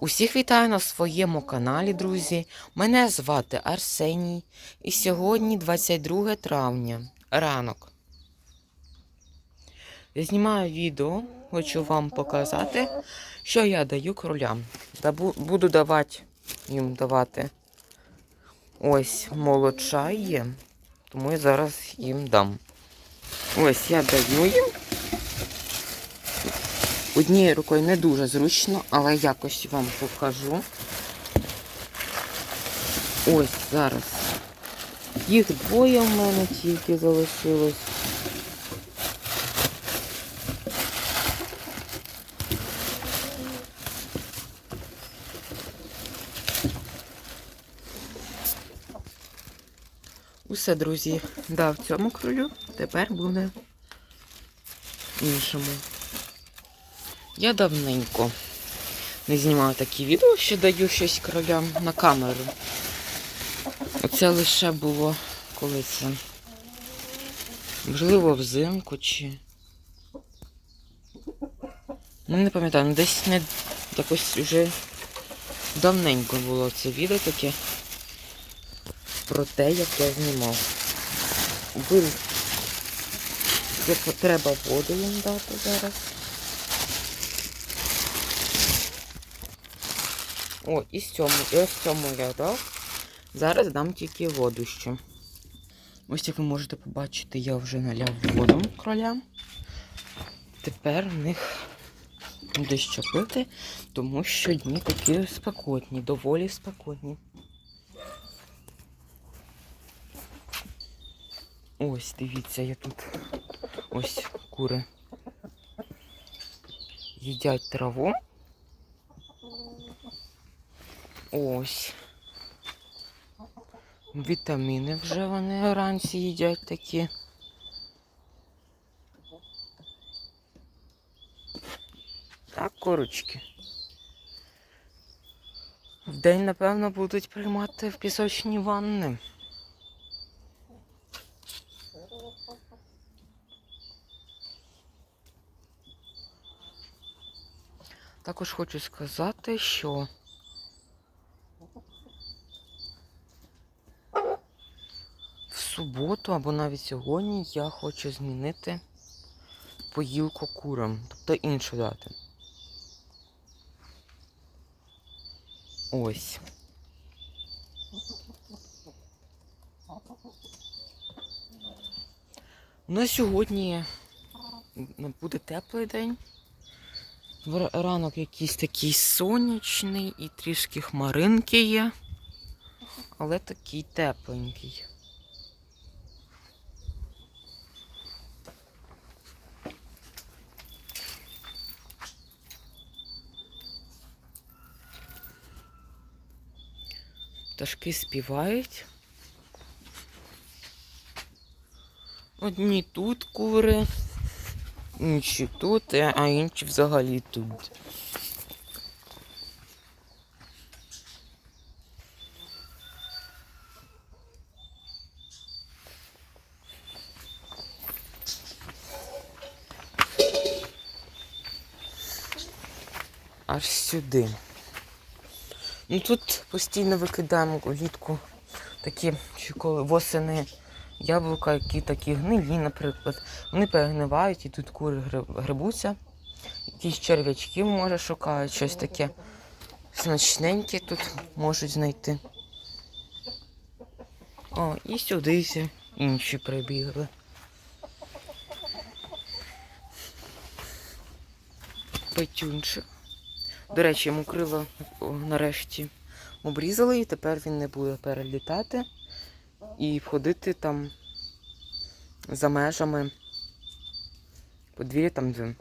Усіх вітаю на своєму каналі, друзі. Мене звати Арсеній. І сьогодні 22 травня, ранок. Я знімаю відео, хочу вам показати, що я даю кролям. Буду давати їм давати ось молочай є, тому я зараз їм дам. Ось я даю їм. Однією рукою не дуже зручно, але якось вам покажу. Ось зараз. Їх двоє в мене тільки залишилось. Усе, друзі, дав цьому кролю, тепер буде іншому. Я давненько не знімала такі відео, що даю щось кролям на камеру. Оце лише було коли це. Можливо, взимку чи. Ну, не пам'ятаю, ну, десь не якось вже давненько було це відео таке про те, як я знімав. Це треба воду їм дати зараз. О, і з цьому, і ось цьому я. Зараз дам тільки воду ще. Ось як ви можете побачити, я вже наляв воду кролям. Тепер в них буде що пити, тому що дні такі спекотні, доволі спекотні. Ось, дивіться, я тут ось кури їдять траву. Ось. Вітаміни вже вони вранці їдять такі. Так, курочки. Вдень, напевно, будуть приймати в пісочні ванни. Також хочу сказати, що в суботу або навіть сьогодні я хочу змінити поїлку курам, тобто іншу дати. Ось. На сьогодні буде теплий день. Ранок якийсь такий сонячний і трішки хмаринки є, але такий тепленький. Пташки співають. Одні тут кури, інші тут, а інші взагалі тут. Аж сюди. Ну тут постійно викидаємо влітку такі, чи коли восени яблука, які такі гнилі, наприклад. Вони перегнивають і тут кури гри- грибуться. Якісь черв'ячки, може, шукають, щось таке смачненьке тут можуть знайти. О, і сюди інші прибігли. Петюнчик. До речі, йому крило нарешті обрізали, і тепер він не буде перелітати і входити там за межами подвір'я, там де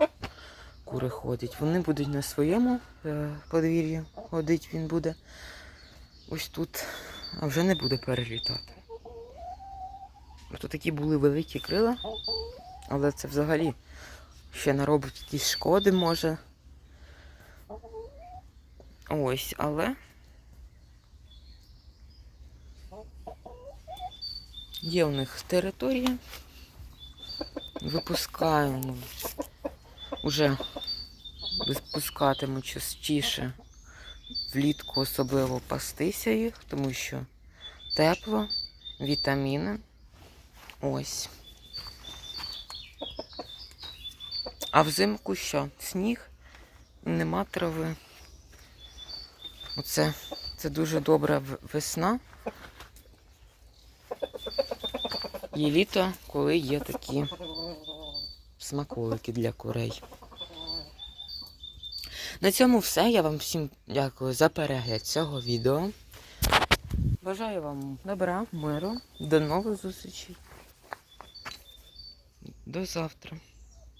кури ходять. Вони будуть на своєму е, подвір'ї ходить він буде ось тут, а вже не буде перелітати. Ото такі були великі крила, але це взагалі ще наробить якісь шкоди може. Ось, але є у них територія. Випускаємо. Уже випускатиму частіше влітку особливо пастися їх, тому що тепло, вітаміни. Ось. А взимку що? Сніг, нема трави. Оце це дуже добра весна. І літо, коли є такі смаколики для курей. На цьому все. Я вам всім дякую за перегляд цього відео. Бажаю вам добра, миру, до нових зустрічей. До завтра.